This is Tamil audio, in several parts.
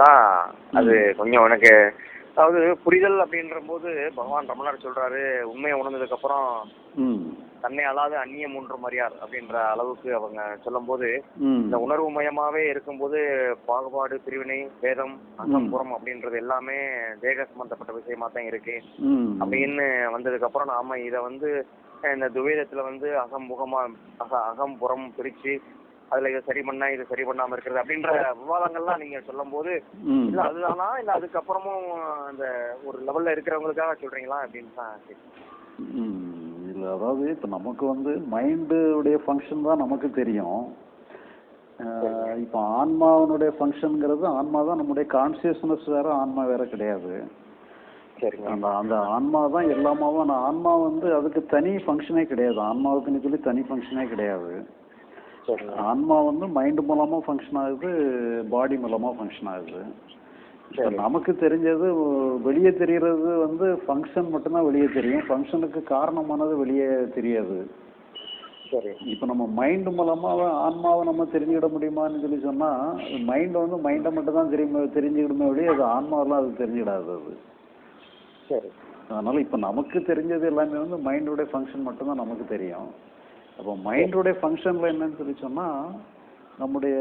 தான் அது கொஞ்சம் எனக்கு அதாவது புரிதல் அப்படின்ற போது பகவான் ரமணர் சொல்றாரு உண்மையை உணர்ந்ததுக்கு அப்புறம் தன்னை அல்லாத அந்நியம் ஒன்று மரியார் அப்படின்ற அளவுக்கு அவங்க சொல்லும்போது ம். இந்த உணர்வு மயமாவே இருக்கும்போது பாகுபாடு பிரிவினை வேதம் அகம்புறம் அப்படின்றது எல்லாமே தேக சம்பந்தப்பட்ட விஷயமா தான் இருக்கு அப்படின்னு வந்ததுக்கு அப்புறம் நாம இத வந்து இந்த துவைதத்துல வந்து அகம்புகமா அக அகம்புறம் பிரிச்சு அதுல இதை சரி பண்ணா இது சரி பண்ணாம இருக்கிறது அப்படின்ற விவாதங்கள்லாம் நீங்க சொல்லும் போது இல்ல அதுதானா? இல்ல அதுக்கப்புறமும் அந்த ஒரு லெவல்ல இருக்கிறவங்களுக்காக சொல்றீங்களா அப்படின்னு தான் இல்ல அதாவது இப்போ நமக்கு வந்து மைண்டுடைய ஃபங்க்ஷன் தான் நமக்கு தெரியும். இப்போ ஆன்மாவனுடைய ஃபங்க்ஷனுங்கிறது ஆன்மா தான் நம்முடைய கான்சியஸ்னஸ் வேற ஆன்மா வேற கிடையாது. அந்த அந்த ஆன்மா தான் எல்லாமாவும் ஆன்மா வந்து அதுக்கு தனி ஃபங்க்ஷனே கிடையாது. ஆன்மாவுக்குன்னு சொல்லி தனி ஃபங்க்ஷனே கிடையாது. ஆன்மா வந்து மைண்ட் மூலமா ஃபங்க்ஷன் ஆகுது பாடி மூலமா ஃபங்க்ஷன் ஆகுது. இப்ப. நமக்கு தெரிஞ்சது வெளியே தெரியறது வந்து ஃபங்க்ஷன் மட்டும்தான் வெளியே தெரியும். ஃபங்க்ஷனுக்கு காரணமானது வெளியே தெரியாது. சரி. இப்போ நம்ம மைண்ட் மூலமா ஆன்மாவை நம்ம தெரிஞ்சுக்கிட முடியுமான்னு சொல்லி சொன்னா மைண்ட் வந்து மைண்டை மட்டும் தான் தெரியுமே தெரிஞ்சுக்கிடுமே வெளியே அது ஆன்மாவெல்லாம் அது தெரிஞ்சிடாது அது. சரி. அதனால இப்போ நமக்கு தெரிஞ்சது எல்லாமே வந்து மைண்டோட ஃபங்க்ஷன் மட்டும்தான் நமக்கு தெரியும். அப்போ மைண்டோட ஃபங்க்ஷன்ல என்னன்னு சொல்லி சொன்னா நம்முடைய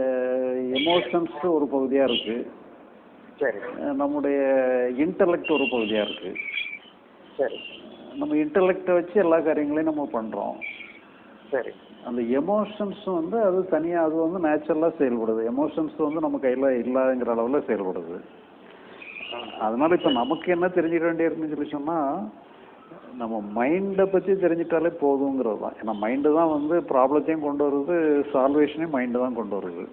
எமோஷன்ஸ் ஒரு பகுதியா இருக்கு. சரி. நம்முடைய இன்டலெக்ட் ஒரு பகுதியா இருக்கு. சரி. நம்ம இன்டலெக்டை வச்சு எல்லா காரியங்களையும் நம்ம பண்றோம். சரி. அந்த எமோஷன்ஸ் வந்து அது தனியா அது வந்து நேச்சுரலா செயல்படுது. எமோஷன்ஸ் வந்து நம்ம கையில இல்லைங்கிற அளவுல செயல்படுது. அதனால இப்ப நமக்கு என்ன தெரிஞ்சுக்க வேண்டியிருக்குன்னு சொல்லி சொன்னா நம்ம மைண்டை பத்தி தெரிஞ்சிட்டாலே போதுங்கிறது தான். ஏன்னா மைண்டு தான் வந்து ப்ராப்ளத்தையும் கொண்டு வருது சால்வேஷனையும் மைண்டு தான் கொண்டு வருது.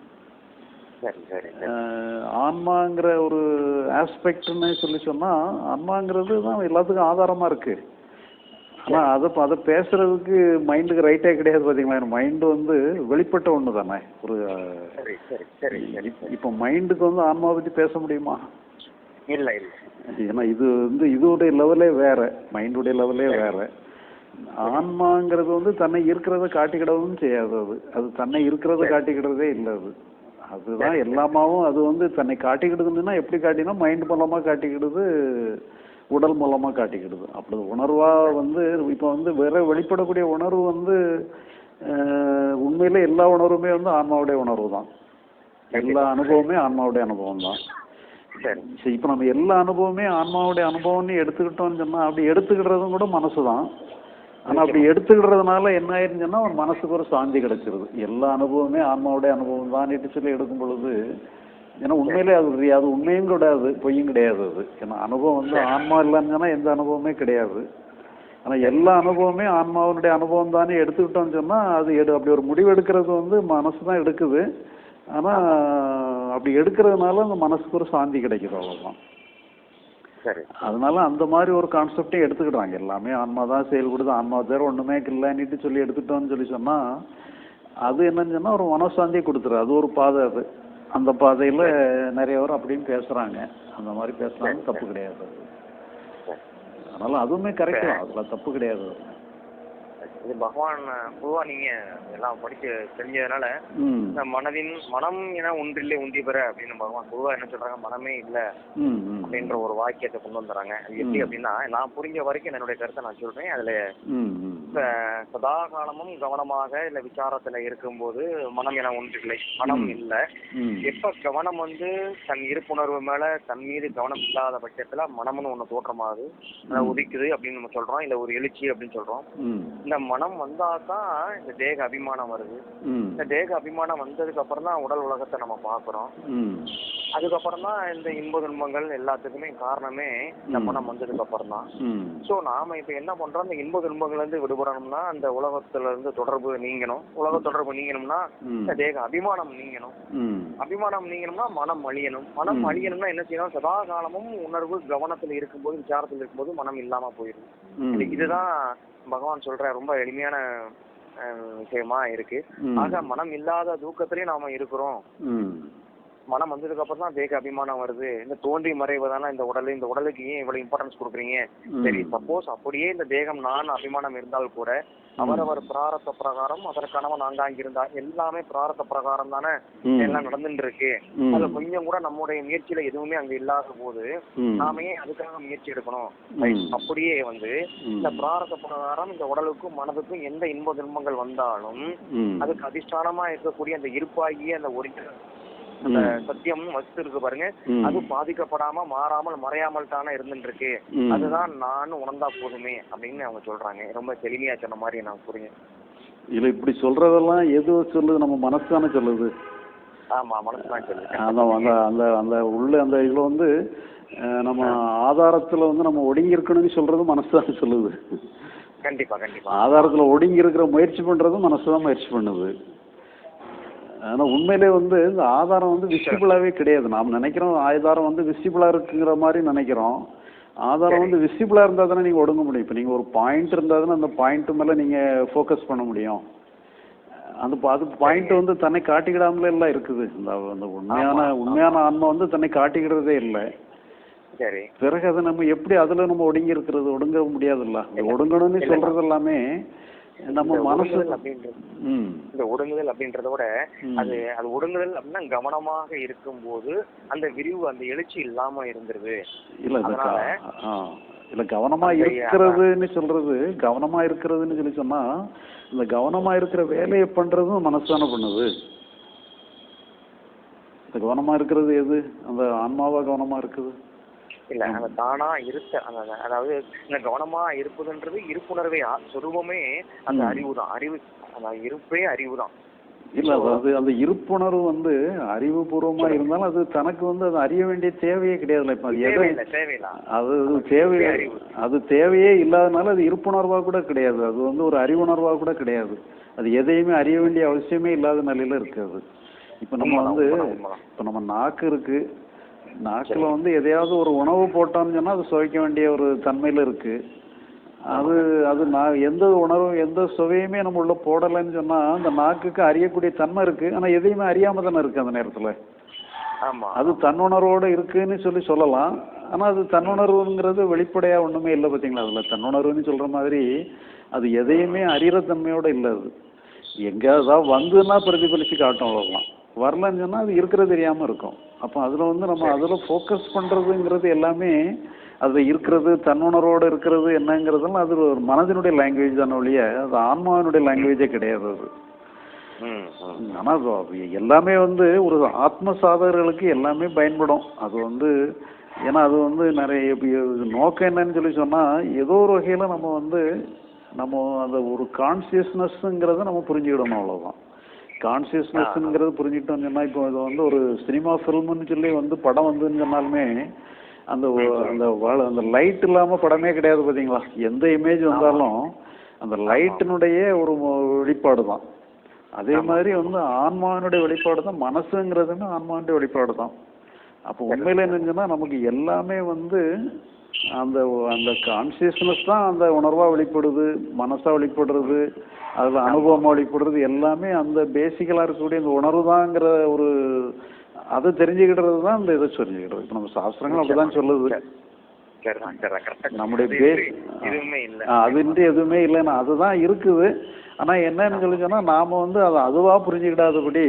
ஆன்மாங்கிற ஒரு ஆஸ்பெக்ட்னு சொல்லி சொன்னா ஆன்மாங்கிறது தான் எல்லாத்துக்கும் ஆதாரமா இருக்கு. ஆனா அதை அதை பேசுறதுக்கு மைண்டுக்கு ரைட்டே கிடையாது பாத்தீங்களா? மைண்டு வந்து வெளிப்பட்ட ஒண்ணு தானே ஒரு இப்ப- மைண்டுக்கு வந்து ஆன்மாவை பத்தி பேச முடியுமா? இல்ல இல்ல. ஏன்னா இது வந்து இதோடைய லெவலே வேற மைண்டுடைய லெவலே வேற. ஆன்மாங்கிறது வந்து தன்னை இருக்கிறத காட்டிக்கிடவும் செய்யாது அது. அது தன்னை இருக்கிறத காட்டிக்கிடுறதே இல்லை அது. அதுதான் எல்லாமாவும் அது வந்து தன்னை காட்டிக்கிடுதுன்னா எப்படி காட்டினா மைண்ட் மூலமா காட்டிக்கிடுது உடல் மூலமா காட்டிக்கிடுது. அப்படி உணர்வா வந்து இப்போ வந்து வேற வெளிப்படக்கூடிய உணர்வு வந்து உண்மையிலே எல்லா உணர்வுமே வந்து ஆன்மாவுடைய உணர்வு தான் எல்லா அனுபவமே ஆன்மாவுடைய அனுபவம் தான் சரி. சரி இப்போ நம்ம எல்லா அனுபவமே ஆன்மாவுடைய அனுபவம்னு எடுத்துக்கிட்டோம்னு சொன்னா அப்படி எடுத்துக்கிடுறதும் கூட மனசு தான் ஆனா அப்படி எடுத்துக்கிடுறதுனால என்ன ஆயிருந்துச்சுன்னா ஒரு மனசுக்கு ஒரு சாந்தி கிடைச்சிருது. எல்லா அனுபவமே ஆன்மாவுடைய அனுபவம் தான் சொல்லி எடுக்கும் பொழுது ஏன்னா உண்மையிலே அது அது உண்மையும் கிடையாது பொய்யும் கிடையாது அது. ஏன்னா அனுபவம் வந்து ஆன்மா இல்லைன்னு சொன்னா எந்த அனுபவமே கிடையாது. ஆனா எல்லா அனுபவமே ஆன்மாவினுடைய அனுபவம் தானே எடுத்துக்கிட்டோம்னு சொன்னா அது எடு அப்படி ஒரு முடிவு எடுக்கிறது வந்து மனசு தான் எடுக்குது. ஆனா அப்படி எடுக்கிறதுனால அந்த மனசுக்கு ஒரு சாந்தி கிடைக்குது அவ்வளவுதான். சரி. அதனால அந்த மாதிரி ஒரு கான்செப்டே எடுத்துக்கிட்டாங்க எல்லாமே ஆன்மா தான் செயல்படுது ஆன்மா தவிர ஒண்ணுமே இல்லைன்னுட்டு சொல்லி எடுத்துட்டோம்னு சொல்லி சொன்னா அது என்னன்னு சொன்னா ஒரு மனசாந்தியை கொடுத்துரு அது ஒரு பாதை அது. அந்த பாதையில நிறைய பேர் அப்படின்னு பேசுறாங்க. அந்த மாதிரி பேசுறாங்க தப்பு கிடையாது அது. அதனால அதுவுமே கரெக்ட் தான். அதுல தப்பு கிடையாது இது பகவான் பொதுவா நீங்க எல்லாம் படிச்சு தெரிஞ்சதுனால இந்த மனதின் மனம் என ஒன்றிலே உந்தி பெற அப்படின்னு பகவான் பொதுவா என்ன சொல்றாங்க? மனமே இல்ல அப்படின்ற ஒரு வாக்கியத்தை கொண்டு வந்துறாங்க அது எப்படி. அப்படின்னா நான் புரிஞ்ச வரைக்கும் என்னுடைய கருத்தை நான் சொல்றேன். அதுல சதா காலமும் கவனமாக இல்ல விசாரத்துல இருக்கும்போது மனம் என ஒன்றில்லை. மனம். இல்ல. எப்ப கவனம் வந்து தன் இருப்புணர்வு மேல தன் மீது கவனம் இல்லாத பட்சத்துல மனம்னு ஒண்ணு அதை ம். உதிக்குது அப்படின்னு நம்ம சொல்றோம். இல்ல ஒரு எழுச்சி அப்படின்னு சொல்றோம். இந்த மனம் வந்தாதான் இந்த தேக அபிமானம் வருது. இந்த தேக அபிமானம் வந்ததுக்கு அப்புறம் தான் உடல் உலகத்தை நம்ம பாக்குறோம் அதுக்கப்புறம் தான் இந்த இன்ப துன்பங்கள் எல்லாத்துக்குமே காரணமே இந்த. மனம் வந்ததுக்கு அப்புறம் தான். சோ நாம இப்ப என்ன பண்றோம்? இந்த இன்ப துன்பங்கள்ல இருந்து விடுபடணும்னா அந்த உலகத்துல இருந்து தொடர்பு நீங்கணும். உலக தொடர்பு நீங்கணும்னா தேக அபிமானம் நீங்கணும். அபிமானம் நீங்கணும்னா மனம் அழியணும். மனம். அழியணும்னா என்ன செய்யணும்? சதா காலமும் உணர்வு கவனத்துல இருக்கும்போது விசாரத்துல இருக்கும்போது மனம் இல்லாம போயிடும். இதுதான் பகவான் சொல்ற ரொம்ப எளிமையான விஷயமா இருக்கு. ஆக மனம் இல்லாத தூக்கத்திலேயே நாம இருக்கிறோம். மனம் வந்ததுக்கு அப்புறம் தான் தேக அபிமானம் வருது இந்த தோன்றி மறைவதான இந்த உடல் இந்த உடலுக்கு ஏன் இவ்வளவு இம்பார்ட்டன்ஸ் கொடுக்குறீங்க சரி சப்போஸ் அப்படியே இந்த தேகம் நான் அபிமானம் இருந்தால் கூட அவரவர் பிராரத்த பிரகாரம் அதற்கானவன் ஆங்காங்க இருந்தா எல்லாமே பிராரத்த பிரகாரம் தானே. எல்லாம் நடந்துட்டு இருக்கு. அதுல கொஞ்சம் கூட நம்முடைய முயற்சியில எதுவுமே அங்க இல்லாத போது. நாம அதுக்காக முயற்சி எடுக்கணும். அப்படியே வந்து. இந்த பிராரத்த பிரகாரம் இந்த உடலுக்கும் மனதுக்கும் எந்த இன்ப துன்பங்கள் வந்தாலும். அதுக்கு அதிஷ்டானமா இருக்கக்கூடிய அந்த இருப்பாகிய அந்த ஒரு அந்த சத்தியம் வஸ்து இருக்கு பாருங்க. அது பாதிக்கப்படாம மாறாமல் மறையாமல் தானே இருந்துட்டு இருக்கு. அதுதான் நான் உணர்ந்தா போதுமே அப்படின்னு அவங்க சொல்றாங்க. ரொம்ப தெளிமையா சொன்ன மாதிரி நான் புரியுங்க இல்ல இப்படி சொல்றதெல்லாம் எது சொல்லுது? நம்ம சொல்லுது. மனசுதான் சொல்லுங்க அதான் அந்த அந்த அந்த உள்ள அந்த இதுல வந்து நம்ம ஆதாரத்துல வந்து நம்ம ஒடுங்கி இருக்கணும்னு சொல்றது மனசு தான் சொல்லுது. கண்டிப்பா கண்டிப்பா. ஆதாரத்துல ஒடுங்கி இருக்கிற முயற்சி பண்றது மனசு தான் முயற்சி பண்ணுது. ஆனா உண்மையிலே வந்து இந்த ஆதாரம் வந்து விசிபிளாவே கிடையாது. நாம் நினைக்கிறோம் ஆதாரம் வந்து விசிபிளா இருக்குங்கிற மாதிரி நினைக்கிறோம். ஆதாரம் வந்து விசிபிளா இருந்தா தானே நீங்க ஒடுங்க முடியும். இப்ப நீங்க ஒரு பாயிண்ட் இருந்தா தானே அந்த பாயிண்ட் மேல நீங்க ஃபோக்கஸ் பண்ண முடியும். அந்த அது பாயிண்ட் வந்து தன்னை காட்டிக்கிடாமலே எல்லாம் இருக்குது. இந்த அந்த உண்மையான உண்மையான ஆன்மா வந்து தன்னை காட்டிக்கிடுறதே இல்லை. சரி. பிறகு அதை நம்ம எப்படி அதுல நம்ம ஒடுங்கி இருக்கிறது? ஒடுங்க முடியாதுல்ல. ஒடுங்கணும்னு சொல்றது எல்லாமே நம்ம மனசு அப்படின்றது இந்த ஒடுங்குதல் அப்படின்றத விட. அது அது ஒடுங்குதல் அப்படின்னா கவனமாக இருக்கும்போது அந்த விரிவு அந்த எழுச்சி இல்லாம இருந்துருது. அதனால- இல்ல கவனமா இருக்கிறதுன்னு சொல்றது கவனமா இருக்கிறதுன்னு சொல்லி சொன்னா இந்த கவனமா இருக்கிற வேலையை பண்றதும் மனசான பண்ணுது. இந்த கவனமா இருக்கிறது எது? அந்த ஆன்மாவா கவனமா இருக்குது? இல்ல அந்த தானா அந்த- அதாவது இந்த கவனமா இருப்பதுன்றது இருப்புணர்வே சொரூபமே அந்த. அறிவு தான் அறிவு அந்த இருப்பே அறிவு தான் இல்ல அதாவது அந்த இருப்புணர்வு வந்து அறிவுபூர்வமா இருந்தாலும் அது தனக்கு வந்து அது அறிய வேண்டிய தேவையே கிடையாதுல்ல. இப்ப அது தேவையில்லை அது அது. அது தேவையே இல்லாதனால அது இருப்புணர்வா கூட கிடையாது. அது வந்து ஒரு அறிவுணர்வா கூட கிடையாது. அது எதையுமே அறிய வேண்டிய அவசியமே இல்லாத நிலையில இருக்கு அது. இப்ப நம்ம வந்து. இப்ப நம்ம நாக்கு இருக்கு நாக்குல வந்து எதையாவது ஒரு உணவு போட்டோம்னு சொன்னா அது சுவைக்க வேண்டிய ஒரு தன்மையில இருக்கு. அது அது நான் எந்த உணர்வும் எந்த சுவையுமே நம்ம உள்ள போடலைன்னு சொன்னா அந்த நாக்குக்கு அறியக்கூடிய தன்மை இருக்கு. ஆனா எதையுமே அறியாம தானே இருக்கு அந்த நேரத்துல. ஆமா. அது தன்னுணர்வோட இருக்குன்னு சொல்லி சொல்லலாம். ஆனா அது தன்னுணர்வுங்கிறது வெளிப்படையா ஒண்ணுமே இல்லை பாத்தீங்களா அதுல. தன்னுணர்வுன்னு சொல்ற மாதிரி அது எதையுமே அறிகிற தன்மையோட இல்லை அது. எங்கேயாவது வந்துன்னா பிரதிபலிச்சு காட்டும் அவ்வளவுதான். வரலன்னு சொன்னா அது இருக்கிறது தெரியாம இருக்கும். அப்போ அதுல வந்து நம்ம அதுல ஃபோக்கஸ் பண்றதுங்கிறது எல்லாமே அது இருக்கிறது தன்னுணர்வோட இருக்கிறது என்னங்கிறதெல்லாம் அது ஒரு மனதினுடைய லாங்குவேஜ் தானே ஒழிய அது ஆன்மாவினுடைய லாங்குவேஜே கிடையாது அது. ம் ம். ஆனா அது எல்லாமே வந்து ஒரு ஆத்ம சாதகர்களுக்கு எல்லாமே பயன்படும். அது வந்து ஏன்னா அது வந்து நிறைய நோக்கம் என்னன்னு சொல்லி சொன்னா ஏதோ ஒரு வகையில நம்ம வந்து நம்ம அந்த ஒரு கான்சியஸ்னஸ்ங்கிறத நம்ம புரிஞ்சுக்கிடணும் அவ்வளவுதான். கான்சியஸ்னஸ்ங்கிறது புரிஞ்சுக்கிட்டோம்னு சொன்னா இப்போ இது வந்து ஒரு சினிமா ஃபில்ம்னு சொல்லி வந்து படம் வந்துன்னு சொன்னாலுமே அந்த அந்த அந்த லைட் இல்லாம படமே கிடையாது பாத்தீங்களா? எந்த இமேஜ் வந்தாலும் அந்த லைட்டினுடைய ஒரு வெளிப்பாடு தான் அதே மாதிரி வந்து ஆன்மாவினுடைய வெளிப்பாடு தான் மனசுங்கிறதுமே ஆன்மாவினுடைய வெளிப்பாடு தான் அப்போ உண்மையில என்னன்னா நமக்கு எல்லாமே வந்து அந்த அந்த கான்சியஸ்னஸ் தான் அந்த உணர்வா வெளிப்படுது மனசா வெளிப்படுறது அதுல அனுபவமா வெளிப்படுறது எல்லாமே அந்த பேசிக்கலா இருக்கக்கூடிய இந்த உணர்வு தாங்கிற ஒரு அதை தெரிஞ்சுக்கிடுறது தான் இந்த இதை தெரிஞ்சுக்கிடுறது இப்போ நம்ம சாஸ்திரங்கள் அப்படிதான் சொல்லுது. நம்முடைய அதுன்ட்டு எதுவுமே இல்லைன்னா அதுதான் இருக்குது. ஆனா என்னன்னு சொல்லி சொன்னா நாம வந்து அதை அதுவா புரிஞ்சுக்கிடாதபடி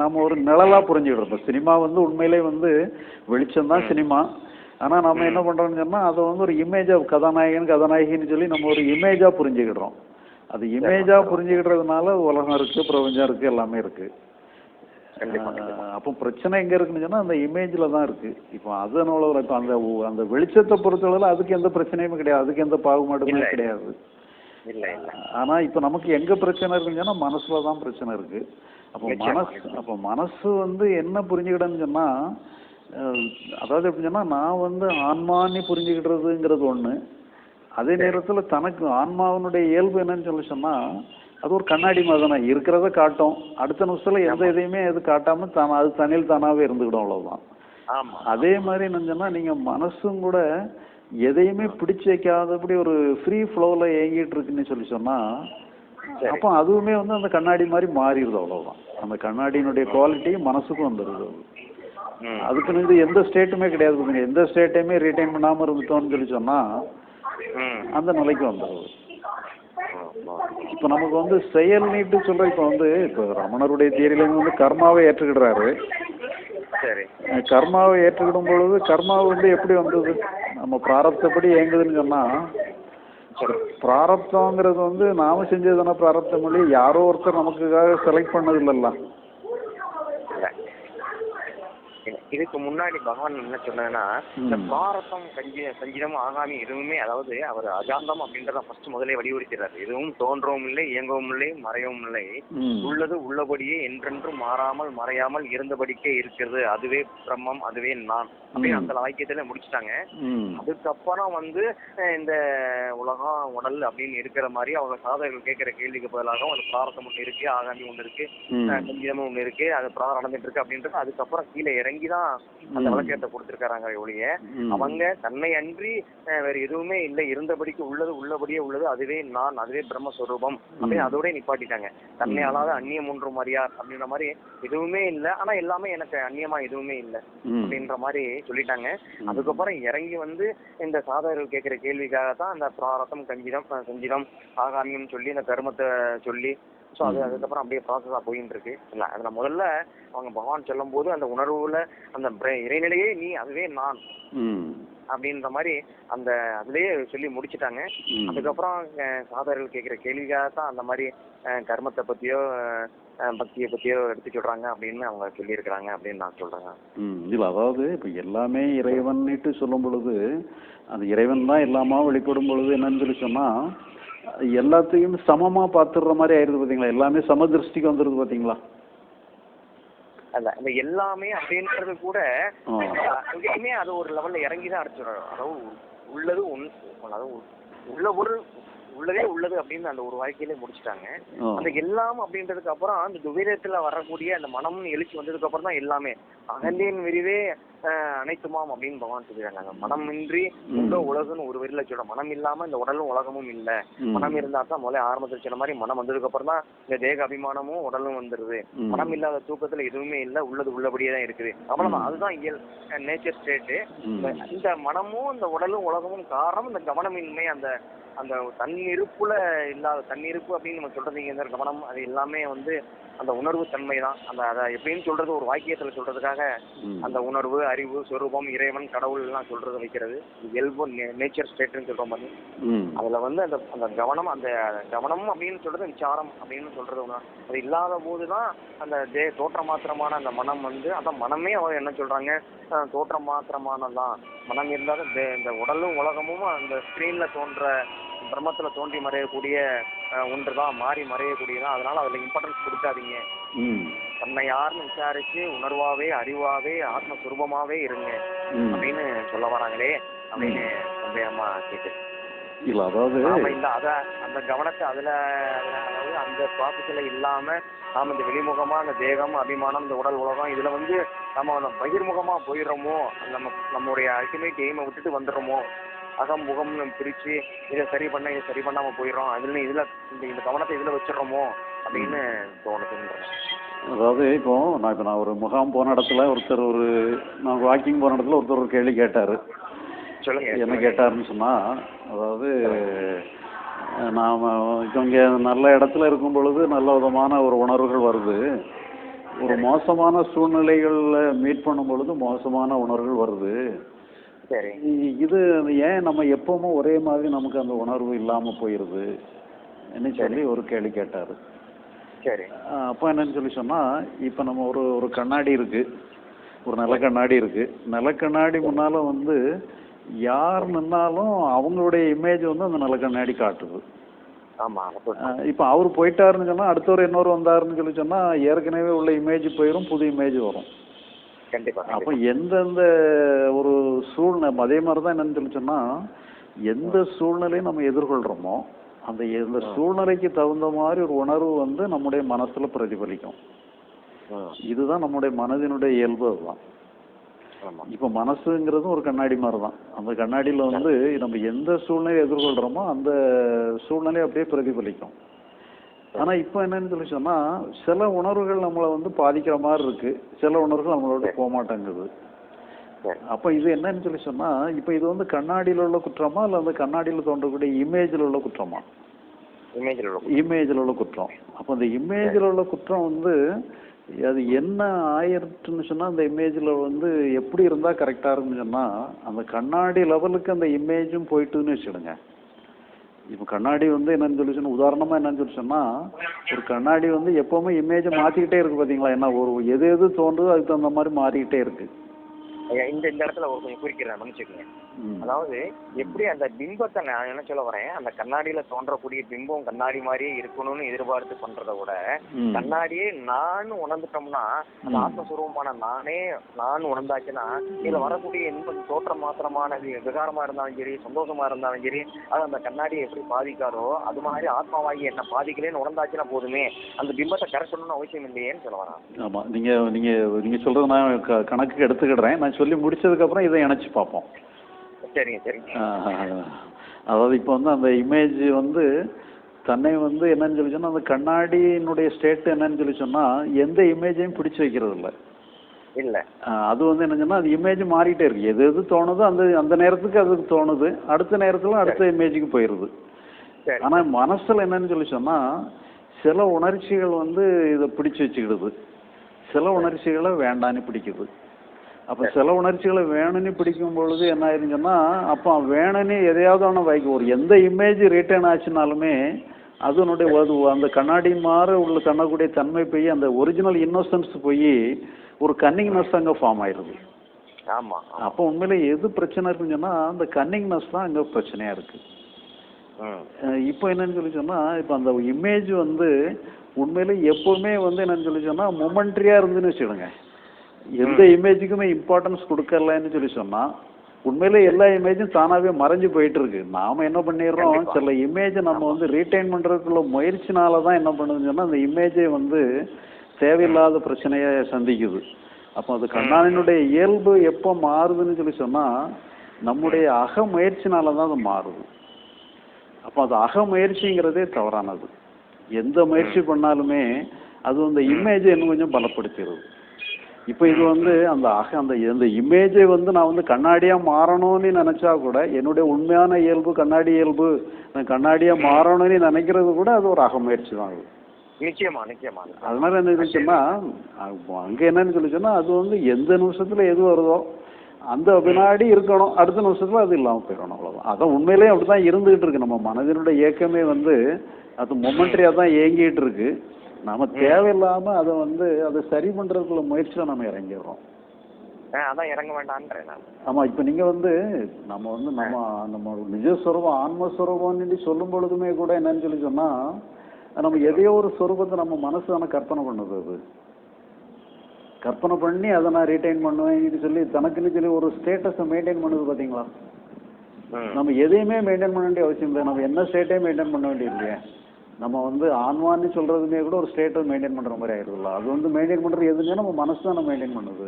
நாம ஒரு நிழலா புரிஞ்சுக்கிடுறோம். இப்ப சினிமா வந்து உண்மையிலே வந்து வெளிச்சம் தான் சினிமா. ஆனா நம்ம என்ன பண்றோம்னு சொன்னா அதை வந்து ஒரு இமேஜா கதாநாயகன் கதாநாயகின்னு சொல்லி நம்ம ஒரு இமேஜா புரிஞ்சுக்கிடுறோம். அது இமேஜா புரிஞ்சுக்கிடுறதுனால உலகம் இருக்கு பிரபஞ்சம் இருக்கு எல்லாமே இருக்கு. அப்போ பிரச்சனை எங்க இருக்குன்னு சொன்னா அந்த இமேஜ்ல தான் இருக்கு. இப்போ அதனால இப்போ அந்த அந்த வெளிச்சத்தை பொறுத்தளவுல அதுக்கு எந்த பிரச்சனையுமே கிடையாது. அதுக்கு எந்த பாகுபாடுமே. கிடையாது. இல்ல இல்ல. ஆனா இப்போ நமக்கு எங்க பிரச்சனை இருக்குன்னு சொன்னா மனசுல தான் பிரச்சனை இருக்கு. அப்போ மனசு அப்போ மனசு வந்து என்ன புரிஞ்சுக்கிடன்னு சொன்னா அதாவது எப்படின்னு நான் வந்து ஆன்மான்னு புரிஞ்சுக்கிடுறதுங்கிறது ஒண்ணு. அதே நேரத்துல தனக்கு ஆன்மாவினுடைய இயல்பு என்னன்னு சொல்லி சொன்னா அது ஒரு கண்ணாடி மாதிரி தானே. இருக்கிறத காட்டும். அடுத்த நிமிஷத்துல எந்த இதையுமே அது காட்டாம தானா அது தனியில் தானாவே இருந்துக்கிடும் அவ்வளவுதான். ஆமா அதே மாதிரி என்னன்னு நீங்க மனசும் கூட எதையுமே பிடிச்சு வைக்காதபடி ஒரு ஃப்ரீ ஃப்ளோல இயங்கிட்டு இருக்குன்னு சொல்லி சொன்னா சரி. அப்போ அதுவுமே வந்து அந்த கண்ணாடி மாதிரி மாறிடுது அவ்வளவுதான். அந்த கண்ணாடியினுடைய குவாலிட்டி மனசுக்கும் வந்துடுது. அதுக்குன்னு இது எந்த ஸ்டேட்டுமே கிடையாது பாருங்க எந்த ஸ்டேட்டையுமே ரீட்டைன் பண்ணாமல் இருந்துட்டோம்னு சொல்லி சொன்னால் அந்த நிலைக்கு வந்துடுது. இப்போ நமக்கு வந்து செயல் நீட்டு சொல்ற இப்போ வந்து இப்போ ரமணருடைய தியரியிலேருந்து வந்து கர்மாவை ஏற்றுக்கிடுறாரு. சரி. கர்மாவை ஏற்றுக்கிடும் பொழுது கர்மாவை வந்து எப்படி வந்தது? நம்ம பிராரப்தப்படி இயங்குதுன்னு சொன்னால் பிராரப்தங்கிறது வந்து நாம செஞ்சது தானே பிராரப்தம் மொழி யாரோ ஒருத்தர் நமக்குக்காக செலக்ட் பண்ணது இல்லைல்ல. talking இதுக்கு முன்னாடி பகவான் என்ன சொன்னதுன்னா இந்த ம். பிராரத்தம் கஞ்சி சஞ்சிதம் ஆகாமி எதுவுமே அதாவது அவர் அஜாந்தம் அப்படின்றத ஃபர்ஸ்ட் முதலே வலியுறுத்திறாரு எதுவும் தோன்றவும் இல்லை இயங்கவும் இல்லை மறையவும் இல்லை. உள்ளது உள்ளபடியே என்றென்றும் மாறாமல் மறையாமல் இருந்தபடிக்கே இருக்கிறது அதுவே பிரம்மம் அதுவே நான் அப்படின்னு. அந்த வாக்கியத்துல முடிச்சிட்டாங்க. அதுக்கப்புறம் வந்து இந்த உலகம் உடல் அப்படின்னு இருக்கிற மாதிரி அவங்க சாதகர்கள் கேட்கிற கேள்விக்கு பதிலாக ஒரு பிராரத்தம் ஒன்று இருக்கு ஆகாமி ஒன்று இருக்கு. சங்கீதமும் ஒன்று இருக்கு அது பிராரம் நடந்துட்டு இருக்கு அப்படின்றது அதுக்கப்புறம் கீழே இறங்கி தான் அந்த ம். விளக்கேற்ற கொடுத்துருக்காங்க ஒழிய. அவங்க தன்னை அன்றி வேற எதுவுமே இல்லை. இருந்தபடிக்கு உள்ளது உள்ளபடியே உள்ளது. அதுவே நான் அதுவே பிரம்மஸ்வரூபம் அப்படின்னு அதோட நிப்பாட்டிட்டாங்க. தன்னை அல்லாத அந்நியம் ஒன்றும் அறியார் அப்படின்ற மாதிரி எதுவுமே இல்லை. ஆனா எல்லாமே எனக்கு அந்நியமா எதுவுமே இல்லை. அப்படின்ற மாதிரி சொல்லிட்டாங்க. அதுக்கப்புறம் இறங்கி வந்து இந்த சாதகர்கள் கேட்கிற கேள்விக்காக தான் அந்த பிராரத்தம் கஞ்சிதம் சஞ்சிதம் ஆகாமியம் சொல்லி இந்த கர்மத்தை சொல்லி ஸோ அது அதுக்கப்புறம் அப்படியே ப்ராசஸாக போயின்னு இருக்கு இல்லை அதில் முதல்ல அவங்க பகவான் சொல்லும் போது அந்த உணர்வுல அந்த இறைநிலையே நீ அதுவே நான். அப்படின்ற மாதிரி அந்த அதுலயே சொல்லி முடிச்சிட்டாங்க. அதுக்கப்புறம் அஹ், சாதகர்கள் கேட்குற கேள்விக்காக தான் அந்த மாதிரி கர்மத்தை பத்தியோ பக்தியை பத்தியோ எடுத்து சொல்றாங்க அப்படின்னு அவங்க சொல்லியிருக்கிறாங்க அப்படின்னு நான் சொல்றேன். இல்லை அதாவது இப்போ எல்லாமே இறைவன்னுட்டு சொல்லும் பொழுது அந்த இறைவன் தான் எல்லாமா வெளிப்படும் பொழுது என்னன்னு சொல்லி சொன்னால் எல்லாத்தையும் சமமாக பார்த்துடுற மாதிரி ஆயிடுது பார்த்தீங்களா எல்லாமே சம திருஷ்டிக்கு வந்துடுது பார்த்தீங்களா இந்த எல்லாமே அப்படின்றது கூட எங்கேயுமே அது ஒரு லெவல்ல இறங்கி தான் அடிச்சிடும் அதாவது உள்ளது உன் அதாவது உள்ள பொருள் உள்ளதே உள்ளது அப்படின்னு அந்த ஒரு வாழ்க்கையிலே முடிச்சிட்டாங்க. அந்த எல்லாம் அப்படின்றதுக்கு அப்புறம் அந்த துவைரத்துல வரக்கூடிய அந்த மனம்னு எழுச்சி வந்ததுக்கு அப்புறம் தான் எல்லாமே. அகந்தியின் விரிவே அனைத்துமாம் அப்படின்னு பகவான் சொல்லிடுறாங்க மனமின்றி உள்ள உலகுன்னு ஒரு வரியில சொல்ற மனம் இல்லாம இந்த உடலும் உலகமும் இல்ல. மனம் இருந்தா தான் முதல்ல ஆரம்பத்தில் சொன்ன மாதிரி மனம் வந்ததுக்கு அப்புறம் தான் இந்த தேக அபிமானமும் உடலும் வந்துருது. மனம் இல்லாத தூக்கத்துல எதுவுமே இல்ல உள்ளது உள்ளபடியே தான் இருக்குது. அவ்வளவுதான் அதுதான் இயல் நேச்சர் ஸ்டேட்டு. இந்த மனமும் இந்த உடலும் உலகமும் காரணம் இந்த கவனமின்மை அந்த அந்த தன்னிருப்புல இல்லாத தன்னிருப்பு அப்படின்னு நம்ம சொல்றது இங்க இந்த கவனம் அது எல்லாமே வந்து அந்த உணர்வு தன்மை தான் அந்த அதை எப்படின்னு சொல்றது ஒரு வாக்கியத்துல சொல்றதுக்காக. அந்த உணர்வு அறிவு சொரூபம் இறைவன் கடவுள் எல்லாம் சொல்றது வைக்கிறது இயல்பு நேச்சர் ஸ்டேட்னு சொல்றோம். அதுல வந்து அந்த அந்த கவனம் அந்த கவனம் அப்படின்னு சொல்றது விசாரம் அப்படின்னு சொல்றது. அது இல்லாத போதுதான் அந்த தே தோற்ற மாத்திரமான அந்த மனம் வந்து அதான் மனமே அவங்க என்ன சொல்றாங்க தோற்ற மாத்திரமானதான் மனம் தே- இந்த உடலும் உலகமும் அந்த ஸ்கிரீன்ல தோன்ற பிரம்மத்துல தோன்றி மறையக்கூடிய ஒன்றுதான் மாறி மறையக்கூடியதான் அதனால அதுல இம்பார்ட்டன்ஸ் கொடுக்காதீங்க. தன்னை யாருன்னு விசாரிச்சு உணர்வாவே அறிவாவே ஆத்மஸ்வரூபமாவே இருங்க. அப்படின்னு சொல்ல வராங்களே அப்படின்னு சந்தேகமா கேக்குது இல்லை அதாவது அத அந்த கவனத்தை அதுல அதாவது அந்த ப்ராசஸ்ல இல்லாம நாம இந்த வெளிமுகமா அந்த தேகம் அபிமானம் இந்த உடல் உலகம் இதுல வந்து நம்ம அந்த பகிர்முகமா போயிடுறோமோ நம்ம நம்மளுடைய அல்டிமேட் எய்மை விட்டுட்டு வந்துடுறோமோ அகம் முகம்னு பிரிச்சு இதை சரி பண்ண இதை சரி பண்ணாம போயிடுறோம். அதுல இதுல இந்த இந்த கவனத்தை இதுல வச்சிடுறோமோ அப்படின்னு தோணுதுன்றேன் அதாவது இப்போ நான் இப்போ நான் ஒரு முகாம் போன இடத்துல ஒருத்தர் ஒரு நான் வாக்கிங் போன இடத்துல ஒருத்தர் ஒரு கேள்வி கேட்டார். சொல்லுங்க. என்ன கேட்டாருன்னு சொன்னால் அதாவது நாம இப்போ இங்கே நல்ல இடத்துல இருக்கும் பொழுது நல்ல விதமான ஒரு உணர்வுகள் வருது. ஒரு மோசமான சூழ்நிலைகளில் மீட் பண்ணும் பொழுது மோசமான உணர்வுகள் வருது. சரி. இது ஏன் நம்ம எப்பவுமே ஒரே மாதிரி நமக்கு அந்த உணர்வு இல்லாமல் போயிடுது என்ன சொல்லி ஒரு கேள்வி கேட்டார். சரி. அப்போ என்னன்னு சொல்லி சொன்னால் இப்போ நம்ம ஒரு ஒரு கண்ணாடி இருக்கு. ஒரு நல்ல கண்ணாடி இருக்கு. நல்ல கண்ணாடி முன்னால வந்து யார் நின்னாலும் அவங்களுடைய இமேஜ் வந்து அந்த நல்ல கண்ணாடி காட்டுது. இப்போ அவர் போயிட்டாருன்னு சொன்னால் அடுத்தவர் இன்னொரு வந்தாருன்னு சொல்லி சொன்னால் ஏற்கனவே உள்ள இமேஜ் போயிடும் புது இமேஜ் வரும். கண்டிப்பா அப்போ. எந்தெந்த ஒரு சூழ்நிலை அதே மாதிரி தான் என்னன்னு சொல்லி சொன்னால் எந்த சூழ்நிலையும் நம்ம எதிர்கொள்கிறோமோ அந்த எந்த சூழ்நிலைக்கு தகுந்த மாதிரி ஒரு உணர்வு வந்து நம்முடைய மனசுல பிரதிபலிக்கும். இதுதான் நம்முடைய மனதினுடைய இயல்பு அதுதான். இப்போ மனசுங்கிறதும் ஒரு கண்ணாடி மாதிரி தான் அந்த கண்ணாடியில் வந்து நம்ம எந்த சூழ்நிலையை எதிர்கொள்கிறோமோ அந்த சூழ்நிலையை அப்படியே பிரதிபலிக்கும். ஆனா இப்போ என்னன்னு சொல்லி சொன்னா சில உணர்வுகள் நம்மளை வந்து பாதிக்கிற மாதிரி இருக்கு. சில உணர்வுகள் நம்மளோட போக மாட்டேங்குது அப்ப இது என்னன்னு சொல்லி சொன்னா இப்போ இது வந்து கண்ணாடியில உள்ள குற்றமா இல்ல வந்து கண்ணாடியில தோன்றக்கூடிய இமேஜ்ல உள்ள குற்றமா? இமேஜில் உள்ள இமேஜில் உள்ள குற்றம். அப்போ அந்த இமேஜில் உள்ள குற்றம் வந்து அது என்ன ஆயிருச்சுன்னு சொன்னால் அந்த இமேஜில் வந்து எப்படி இருந்தால் கரெக்டாக இருக்குன்னு சொன்னால் அந்த கண்ணாடி லெவலுக்கு அந்த இமேஜும் போயிட்டுன்னு வச்சுடுங்க இப்போ கண்ணாடி வந்து என்னன்னு சொல்லி சொன்னா உதாரணமாக என்னன்னு சொல்லி சொன்னால் ஒரு கண்ணாடி வந்து எப்போவுமே இமேஜை மாற்றிக்கிட்டே இருக்கு பார்த்தீங்களா என்ன ஒரு எது எது தோன்றுதோ அதுக்கு தகுந்த மாதிரி மாறிக்கிட்டே இருக்கு. இந்த இந்த இடத்துல ஒரு கொஞ்சம் குறிக்கிறேன் மன்னிச்சுக்கோங்க அதாவது எப்படி அந்த பிம்பத்தை நான் என்ன சொல்ல வரேன்? அந்த கண்ணாடியில தோன்றக்கூடிய பிம்பம் கண்ணாடி மாதிரியே இருக்கணும்னு எதிர்பார்த்து பண்றதை விட. கண்ணாடியே நான் உணர்ந்துட்டோம்னா அந்த. ஆத்மஸ்வரூபமான நானே நான் உணர்ந்தாச்சுன்னா இதுல வரக்கூடிய எந்த தோற்றம் மாத்திரமான விகாரமா இருந்தாலும் சரி சந்தோஷமா இருந்தாலும் சரி அது அந்த கண்ணாடியை எப்படி பாதிக்காதோ அது மாதிரி ஆத்மாவாகி என்ன பாதிக்கலேன்னு உணர்ந்தாச்சுன்னா போதுமே அந்த பிம்பத்தை கரெக்டணும்னு அவசியம் இல்லையேன்னு சொல்ல வரேன். ஆமா நீங்க நீங்க நீங்க சொல்றத நான் க- கணக்குக்கு எடுத்துக்கிடுறேன். நான் சொல்லி முடிச்சதுக்கு அப்புறம் இதை இணைச்சு பார்ப்போம். சரிங்க சரிங்க. அதாவது இப்போ வந்து அந்த இமேஜ் வந்து தன்னை வந்து என்னன்னு சொல்லி சொன்னா அந்த கண்ணாடியினுடைய ஸ்டேட் என்னன்னு சொல்லி சொன்னா எந்த இமேஜையும் பிடிச்சு வைக்கிறது இல்ல. இல்ல. அது வந்து என்ன சொன்னா அது இமேஜ் மாறிட்டே இருக்கு. எது எது தோணுதோ அந்த அந்த நேரத்துக்கு அதுக்கு தோணுது. அடுத்த நேரத்துல அடுத்த இமேஜுக்கு போயிருது. சரி ஆனா மனசுல என்னன்னு சொல்லி சொன்னா சில உணர்ச்சிகள் வந்து இதை பிடிச்சு வச்சுக்கிடுது. சில உணர்ச்சிகளை வேண்டான்னு பிடிக்குது. அப்ப சில உணர்ச்சிகளை வேணும்னு பிடிக்கும் பொழுது என்ன ஆயிருச்சுன்னா அப்போ வேணும்னு எதையாவது ஒன்று வைக்க ஒரு எந்த இமேஜ் ரிட்டர்ன் ஆச்சுனாலுமே அதனுடைய அது அந்த கண்ணாடி மாற உள்ள கண்ணக்கூடிய தன்மை போய் அந்த ஒரிஜினல் இன்னோசன்ஸ் போய் ஒரு கன்னிங்னஸ் அங்கே ஃபார்ம் ஆயிருது ஆமா ஆமா. அப்போ உண்மையில எது பிரச்சனை இருக்குன்னு சொன்னா அந்த கன்னிங்னஸ் தான் அங்கே பிரச்சனையா இருக்கு. ம். அஹ் இப்போ என்னன்னு சொல்லி சொன்னா இப்போ அந்த இமேஜ் வந்து உண்மையிலே எப்பவுமே வந்து என்னன்னு சொல்லி சொன்னா மொமெண்ட்ரியா இருந்துன்னு வச்சுடுங்க எந்த இமேஜுக்குமே இம்பார்ட்டன்ஸ் கொடுக்கலன்னு சொல்லி சொன்னா உண்மையிலே எல்லா இமேஜும் தானாவே மறைஞ்சு போயிட்டு இருக்கு நாம என்ன பண்ணிடுறோம். சில இமேஜை நம்ம வந்து ரீட்டைன் பண்றதுக்குள்ள முயற்சினால தான் என்ன பண்ணுதுன்னு சொன்னா அந்த இமேஜை வந்து தேவையில்லாத பிரச்சனையை சந்திக்குது. அப்போ அது கண்ணாடியினுடைய இயல்பு எப்போ மாறுதுன்னு சொல்லி சொன்னா நம்முடைய அக முயற்சினால தான் அது மாறுது. அப்போ அது அக முயற்சிங்கிறதே தவறானது. எந்த முயற்சி பண்ணாலுமே அது அந்த இமேஜை இன்னும் கொஞ்சம் பலப்படுத்திடுது. இப்போ இது வந்து அந்த அக அந்த அந்த இமேஜை வந்து நான் வந்து கண்ணாடியா மாறணும்னு நினைச்சா கூட என்னுடைய உண்மையான இயல்பு கண்ணாடி இயல்பு நான் கண்ணாடியா மாறணும்னு நினைக்கிறது கூட அது ஒரு அக முயற்சி தான் அது. நிச்சயமா நிச்சயமா. அதனால என்ன இருந்துச்சுன்னா அங்க என்னன்னு சொல்லி சொன்னா அது வந்து எந்த நிமிஷத்துல எது வருதோ அந்த வினாடி இருக்கணும் அடுத்த நிமிஷத்துல அது இல்லாம போயிடணும் அவ்வளவுதான். அதான் உண்மையிலேயே அப்படிதான் இருந்துகிட்டு இருக்கு. நம்ம மனதினுடைய இயக்கமே வந்து அது மொமெண்ட்ரியா தான் இயங்கிட்டு இருக்கு. நாம தேவையில்லாம அதை வந்து அதை சரி பண்றதுக்குள்ள முயற்சியில நம்ம இறங்கிடுறோம். அதான் இறங்க வேண்டான்றேன் ஆமா இப்ப நீங்க வந்து நம்ம வந்து நம்ம நம்ம நிஜஸ்வரூபம் ஆன்மஸ்வரூபம்னு சொல்லும் பொழுதுமே கூட என்னன்னு சொல்லி சொன்னா நம்ம எதையோ ஒரு சொரூபத்தை நம்ம மனசு தானே கற்பனை பண்ணுது அது. கற்பனை பண்ணி அதை நான் ரீட்டைன் பண்ணுவேன் சொல்லி தனக்குன்னு சொல்லி ஒரு ஸ்டேட்டஸை மெயின்டைன் பண்ணுது பாத்தீங்களா? நம்ம எதையுமே மெயின்டைன் பண்ண வேண்டிய அவசியம் இல்லை. நம்ம என்ன ஸ்டேட்டையும் மெயின்டைன் பண்ண வேண்டியது இல்லையா. நம்ம வந்து ஆன்மான்னு சொல்றதுமே கூட ஒரு ஸ்டேட்டை மெயின்டைன் பண்ற மாதிரி ஆயிடுதுல்ல அது வந்து மெயின்டைன் பண்றது எதுவுமே நம்ம மனசு தான் மெயின்டைன் பண்ணுது.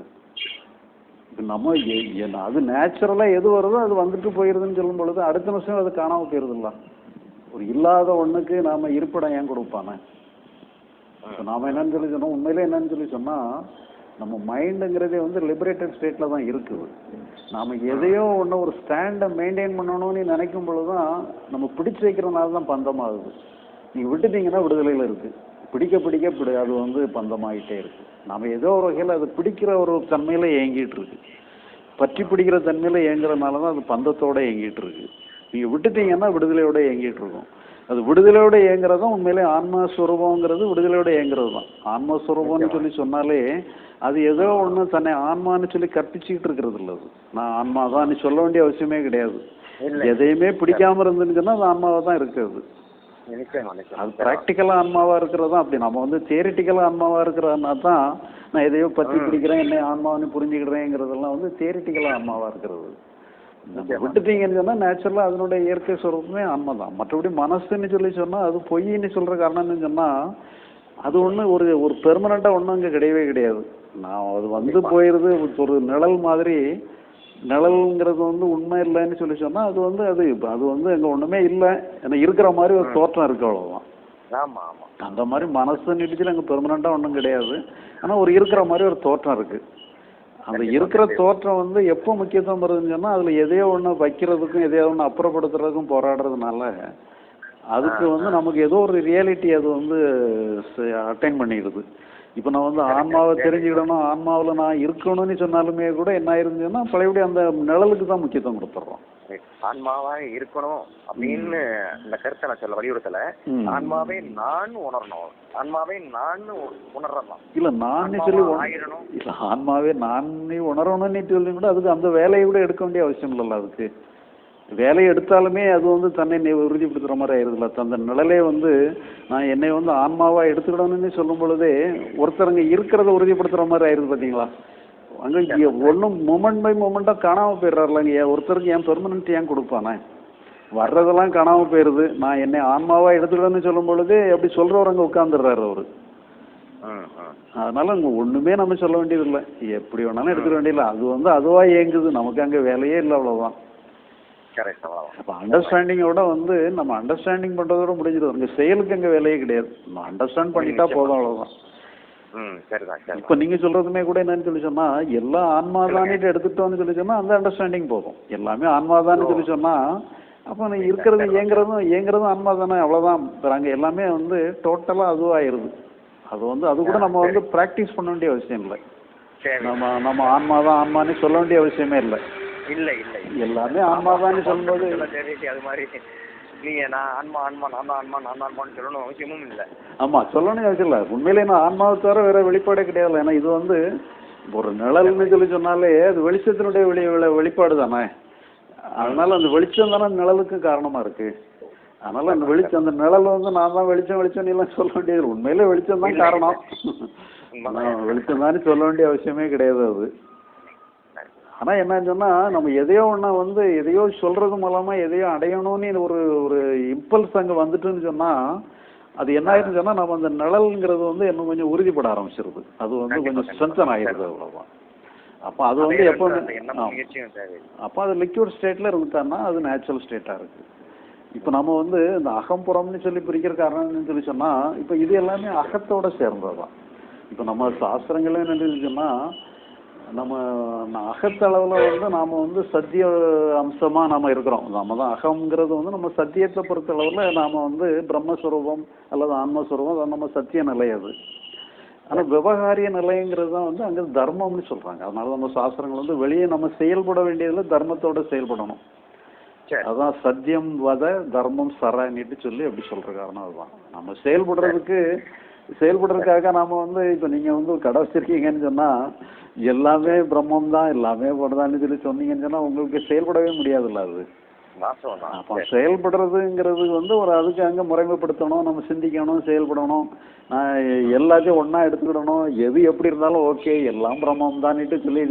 இப்போ நம்ம எ- அது நேச்சுரலா எது வருதோ அது வந்துட்டு போயிருதுன்னு சொல்லும் பொழுது அடுத்த நிமிஷம் அது காணாம போயிருதுல்ல. ஒரு இல்லாத ஒண்ணுக்கு நாம இருப்பிடம் ஏன் கொடுப்பானே? இப்போ நாம என்னன்னு சொல்லி சொன்னோம் உண்மையிலே என்னன்னு சொல்லி சொன்னா நம்ம மைண்டுங்கிறதே வந்து லிபரேட்டட் ஸ்டேட்ல தான் இருக்குது. நாம எதையோ ஒன்று ஒரு ஸ்டாண்டை மெயின்டைன் பண்ணணும்னு நினைக்கும் பொழுதுதான் நம்ம பிடிச்சு வைக்கிறதுனால தான் பந்தமாகுது. நீங்க விட்டுட்டீங்கன்னா விடுதலையில இருக்கு. பிடிக்க பிடிக்க பிடி அது வந்து பந்தமாயிட்டே இருக்கு. நாம ஏதோ ஒரு வகையில் அது பிடிக்கிற ஒரு தன்மையில ஏங்கிட்டு இருக்கு. பற்றி பிடிக்கிற தன்மையில ஏங்குறதுனால தான் அது பந்தத்தோட ஏங்கிட்டு இருக்கு. நீங்க விட்டுட்டீங்கன்னா விடுதலையோட ஏங்கிட்டு இருக்கும். அது விடுதலையோட ஏங்குறதும் உண்மையிலே ஆன்மஸ்வரூபங்கிறது விடுதலையோட ஏங்குறது தான். ஆன்மஸ்வரூபம்னு சொல்லி சொன்னாலே அது ஏதோ ஒண்ணு தன்னை ஆன்மான்னு சொல்லி கற்பிச்சுக்கிட்டு இருக்கிறது இல்ல அது. நான் ஆன்மா தான் நீ சொல்ல வேண்டிய அவசியமே கிடையாது. எதையுமே பிடிக்காம இருந்துன்னு சொன்னா அது ஆன்மாவா தான் இருக்கிறது அது ப்ராக்டிக்கலா ஆன்மாவா இருக்கிறது தான் அப்படி. நம்ம வந்து தியரிட்டிக்கலா ஆன்மாவா இருக்கிறதுனா தான் நான் எதையோ பத்தி பிடிக்கிறேன் என்ன ஆன்மாவன்னு புரிஞ்சுக்கிறேங்கிறதெல்லாம் வந்து தியரிட்டிக்கலா ஆன்மாவா இருக்கிறது. விட்டுட்டீங்கன்னு சொன்னா நேச்சுரலா அதனுடைய இயற்கை சொரூபமே ஆன்மா தான். மற்றபடி மனசுன்னு சொல்லி சொன்னா அது பொய்ன்னு சொல்ற காரணம்னு சொன்னா அது ஒண்ணு ஒரு ஒரு பெர்மனண்டா ஒண்ணும் அங்க கிடையவே கிடையாது. நான் அது வந்து போயிருது ஒரு நிழல் மாதிரி நிழல்ங்கிறது வந்து உண்மை இல்லைன்னு சொல்லி சொன்னா அது வந்து அது அது வந்து அங்க ஒண்ணுமே இல்லை. ஏன்னா இருக்கிற மாதிரி ஒரு தோற்றம் இருக்கு அவ்வளவுதான். ஆமா ஆமா. அந்த மாதிரி மனசு நீடிச்சு அங்கே பெர்மனண்ட்டாக ஒன்றும் கிடையாது. ஆனால் ஒரு இருக்கிற மாதிரி ஒரு தோற்றம் இருக்கு. அந்த இருக்கிற தோற்றம் வந்து எப்போ முக்கியத்துவம் வருதுன்னு சொன்னால் அதில் எதையோ ஒன்று வைக்கிறதுக்கும் எதையோ ஒன்று அப்புறப்படுத்துறதுக்கும் போராடுறதுனால அதுக்கு வந்து நமக்கு ஏதோ ஒரு ரியாலிட்டி அது வந்து அட்டைன் பண்ணிடுது. இப்போ நான் வந்து ஆன்மாவை தெரிஞ்சுக்கிடணும் ஆன்மாவில் நான் இருக்கணும்னு சொன்னாலுமே கூட என்ன ஆயிருந்துச்சுன்னா பழையபடி அந்த நிழலுக்கு தான் முக்கியத்துவம் கொடுத்துட்றோம். ஆன்மாவா இருக்கணும் அப்படின்னு இந்த கருத்தை நான் சொல்ல வலியுறுத்தல. ஆன்மாவே நான் உணரணும். ஆன்மாவே நான் உணரலாம் இல்லை நான் சொல்லி இல்ல ஆன்மாவே நான் உணரணும்னு சொல்லி கூட அதுக்கு அந்த வேலையை கூட எடுக்க வேண்டிய அவசியம் இல்லைல்ல அதுக்கு. வேலையை எடுத்தாலுமே அது வந்து தன்னை நி- உறுதிப்படுத்துற மாதிரி ஆயிருதுல்ல. அந்த நிழலே வந்து நான் என்னை வந்து ஆன்மாவா எடுத்துக்கிடணும்னு சொல்லும் பொழுதே ஒருத்தருங்க இருக்கிறத உறுதிப்படுத்துற மாதிரி ஆயிருது பாத்தீங்களா? அங்க ஒன்றும் மூமெண்ட் பை மூமெண்ட்டாக காணாம போயிடுறாருலங்க ஏன் ஒருத்தருக்கு ஏன் பெர்மனன்ட் ஏன் கொடுப்பானே? வர்றதெல்லாம் காணாம போயிருது. நான் என்னை ஆன்மாவா எடுத்துக்கிடணும்னு சொல்லும் பொழுதே அப்படி சொல்றவர் அங்க உட்காந்துடுறாரு அவரு. அதனால அங்க ஒண்ணுமே நம்ம சொல்ல வேண்டியதில்லை. எப்படி வேணாலும் எடுத்துக்க வேண்டியதில்லை. அது வந்து அதுவா இயங்குது. நமக்கு அங்க வேலையே இல்லை அவ்வளவுதான். கரெக்ட் அப்ப அண்டர்ஸ்டாண்டிங்கோட வந்து நம்ம அண்டர்ஸ்டாண்டிங் பண்றதோட முடிஞ்சிடும் அங்க செயலுக்கு அங்க வேலையே கிடையாது. நம்ம அண்டர்ஸ்டாண்ட் பண்ணிட்டா போதும் சரிதான் இப்ப நீங்க சொல்றதுமே கூட என்னன்னு சொல்லி சொன்னா எல்லாம் ஆன்மாதானிட்டு எடுத்துட்டோம்னு சொல்லி சொன்னா அந்த அண்டர்ஸ்டாண்டிங் போதும். எல்லாமே ஆன்மாதான்னு சொல்லி சொன்னா அப்ப இருக்கிறது இயங்குறதும் இயங்குறதும் ஆன்மா தானே அவ்வளவுதான் எல்லாமே வந்து டோட்டலா அதுவாயிருது. அது வந்து அது கூட நம்ம வந்து பிராக்டிஸ் பண்ண வேண்டிய அவசியம் இல்லை. சரி. நம்ம நம்ம ஆன்மாதான் ஆன்மான்னு சொல்ல வேண்டிய அவசியமே இல்லை. இல்ல இல்ல. எல்லாமே ஆன்மாதான்னு சொல்லும்போது. சொல்ல தேவையில்லை, அது மாதிரி. நீங்க நான் ஆன்மா ஆன்மா நான் தான் ஆன்மா நான் ஆன்மான்னு சொல்லணும் அவசியமும் இல்ல. ஆமா சொல்லணும் அவசியம் இல்லை. உண்மையிலே நான் ஆன்மாவை தவிர வேற வெளிப்பாடே கிடையாது. ஏன்னா இது வந்து ஒரு நிழல்னு சொல்லி சொன்னாலே அது வெளிச்சத்தினுடைய வெளி வெளி- வெளிப்பாடு தானே. அதனால அந்த வெளிச்சம் தானே நிழலுக்கு காரணமா இருக்கு. அதனால அந்த வெளிச்சம் அந்த நிழல் வந்து நான் தான் வெளிச்சம் வெளிச்சம் எல்லாம் சொல்ல வேண்டியது. உண்மையிலே வெளிச்சம் தான் காரணம். வெளிச்சம் தானே சொல்ல வேண்டிய அவசியமே கிடையாது அது. ஆனா என்னன்னு சொன்னா நம்ம எதையோ ஒண்ணா வந்து எதையோ சொல்றது மூலமா எதையோ அடையணும்னு ஒரு ஒரு இம்பல்ஸ் அங்க வந்துட்டுன்னு சொன்னா அது என்ன ஆயிருன்னு சொன்னா நம்ம அந்த நிழல்ங்கிறது வந்து இன்னும் கொஞ்சம் உறுதிப்பட ஆரம்பிச்சிருது. அது வந்து கொஞ்சம் ஸ்ட்ரென்தன் ஆயிருது அவ்வளவுதான். அப்ப அது வந்து எப்போ அப்போ அது லிக்விட் ஸ்டேட்ல இருந்துட்டான்னா அது நேச்சுரல் ஸ்டேட்டா இருக்கு. இப்போ நம்ம வந்து இந்த அகம்புறம்னு சொல்லி பிரிக்கிற காரணம்னு சொல்லி சொன்னா இப்போ இது எல்லாமே அகத்தோட சேர்ந்ததுதான். இப்போ நம்ம சாஸ்திரங்களே என்ன சொன்னா நம்ம அகத்தளவுல வந்து நாம வந்து சத்திய அம்சமா நாம இருக்கிறோம். நம்ம தான் அகம்ங்கிறது வந்து நம்ம சத்தியத்தை பொறுத்தளவுல நாம வந்து பிரம்மஸ்வரூபம் அல்லது ஆன்மஸ்வரூபம் அது நம்ம சத்திய நிலை அது. ஆனா விவகாரிய நிலைங்கிறது தான் வந்து அங்க தர்மம்னு சொல்றாங்க. அதனால நம்ம சாஸ்திரங்கள் வந்து வெளியே நம்ம செயல்பட வேண்டியதுல தர்மத்தோட செயல்படணும். சரி. அதான் சத்தியம் வத தர்மம் சரணிட்டு சொல்லி அப்படி சொல்ற காரணம் அதுதான். நம்ம செயல்படுறதுக்கு செயல்படுறதுக்காக நாம வந்து இப்ப நீங்க வந்து ஒரு கடை வச்சிருக்கீங்கன்னு சொன்னா எல்லாமே பிரம்மம் தான் எல்லாமே போடுதான்னு சொல்லி சொன்னீங்கன்னு சொன்னா உங்களுக்கு செயல்படவே முடியாதுல்ல அது. அப்போ செயல்படுறதுங்கிறது வந்து ஒரு அதுக்கு அங்க முறைமைப்படுத்தணும் நம்ம சிந்திக்கணும் செயல்படணும். எல்லாத்தையும் ஒண்ணா எடுத்துக்கிடணும். எது எப்படி இருந்தாலும் ஓகே எல்லாம் பிரம்மம் தான்ட்டு சொல்லி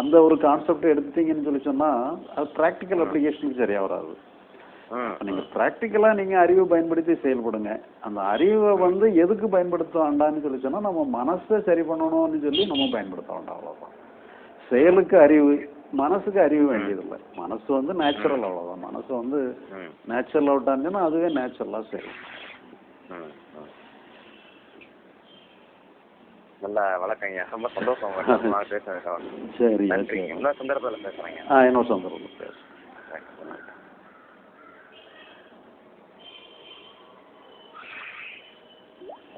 அந்த ஒரு கான்செப்ட் எடுத்துட்டீங்கன்னு சொல்லி சொன்னா அது ப்ராக்டிக்கல் அப்ளிகேஷனுக்கு சரியா வராது. நீங்க ப்ராக்டிக்கலா நீங்க அறிவை பயன்படுத்தி செயல்படுங்க. அந்த அறிவை வந்து எதுக்கு பயன்படுத்த வேண்டாம்னு சொல்லி சொன்னா நம்ம மனசை சரி பண்ணணும்னு சொல்லி நம்ம பயன்படுத்த வேண்டாம் அவ்வளவுதான். செயலுக்கு அறிவு மனசுக்கு அறிவு வேண்டியதில்லை. மனசு வந்து நேச்சுரல் அவ்வளவுதான். மனசு வந்து நேச்சுரல் அவுட்டாந்துன்னா அதுவே நேச்சுரலா செய்யும். நல்ல வழக்கங்க ரொம்ப சந்தோஷம் பேசுறேன் சரி இன்னொரு சந்தர்ப்பத்தில் பேசுறேங்க. இன்னொரு சந்தர்ப்பம் பேசுறேன்.